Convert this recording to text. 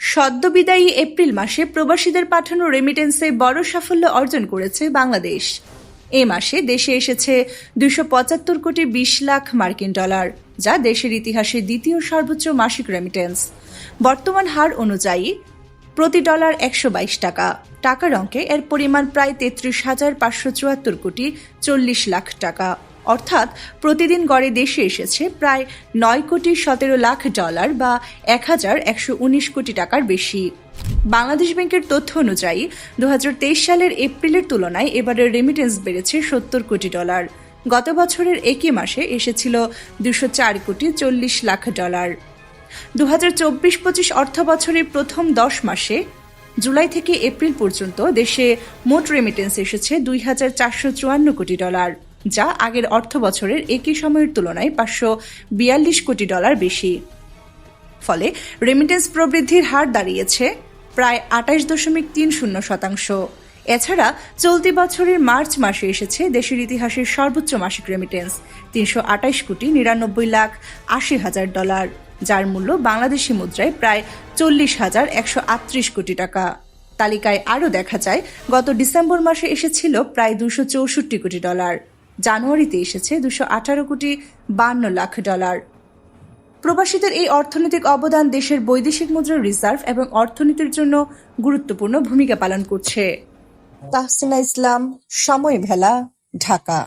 সদ্যবিদায়ী April মাসে প্রবাসীদের পাঠানো রেমিটেন্সে বড় সাফল্য অর্জন করেছে বাংলাদেশ। এ মাসে দেশে এসেছে দুশো পঁচাত্তর কোটি বিশ লাখ মার্কিন ডলার, যা দেশের ইতিহাসে দ্বিতীয় সর্বোচ্চ মাসিক রেমিটেন্স বর্তমান হার অনুযায়ী প্রতি ডলার একশো বাইশ টাকা। টাকার অঙ্কে এর পরিমাণ প্রায় তেত্রিশ হাজার পাঁচশো চুয়াত্তর কোটি চল্লিশ লাখ টাকা। অর্থাৎ প্রতিদিন গড়ে দেশে এসেছে প্রায় নয় কোটি সতেরো লাখ ডলার বা এক হাজার একশো উনিশ কোটি টাকার বেশি। বাংলাদেশ ব্যাংকের তথ্য অনুযায়ী দু হাজার তেইশ সালের এপ্রিলের তুলনায় এবারের রেমিটেন্স বেড়েছে সত্তর কোটি ডলার। গত বছরের একই মাসে এসেছিল দুশো চার কোটি চল্লিশ লাখ ডলার। দু হাজার চব্বিশ পঁচিশ অর্থ বছরের প্রথম দশ মাসে, জুলাই থেকে এপ্রিল পর্যন্ত দেশে মোট রেমিটেন্স এসেছে দুই হাজার চারশো চুয়ান্ন কোটি ডলার। যা আগের অর্থ বছরের একই সময়ের তুলনায় পাঁচশো বিয়াল্লিশ কোটি ডলার বেশি। ফলে রেমিটেন্স প্রবৃদ্ধির হার দাঁড়িয়েছে প্রায় আটাইশ দশমিক তিন শূন্য শতাংশ। এছাড়া চলতি বছরের মার্চ মাসে এসেছে দেশের ইতিহাসের সর্বোচ্চ মাসিক রেমিটেন্স তিনশো আটাইশ কোটি নিরানব্বই লাখ আশি হাজার ডলার, যার মূল্য বাংলাদেশি মুদ্রায় প্রায় চল্লিশ হাজার একশো আটত্রিশ কোটি টাকা। তালিকায় আরও দেখা যায়, গত ডিসেম্বর মাসে এসেছিল প্রায় দুশো চৌষট্টি কোটি ডলার। জানুয়ারিতে এসেছে দুশো আঠারো কোটি বান্ন লাখ ডলার। প্রবাসীদের এই অর্থনৈতিক অবদান দেশের বৈদেশিক মুদ্রা রিজার্ভ এবং অর্থনীতির জন্য গুরুত্বপূর্ণ ভূমিকা পালন করছে। তাহসিনা ইসলাম, সময় ভেলা, ঢাকা।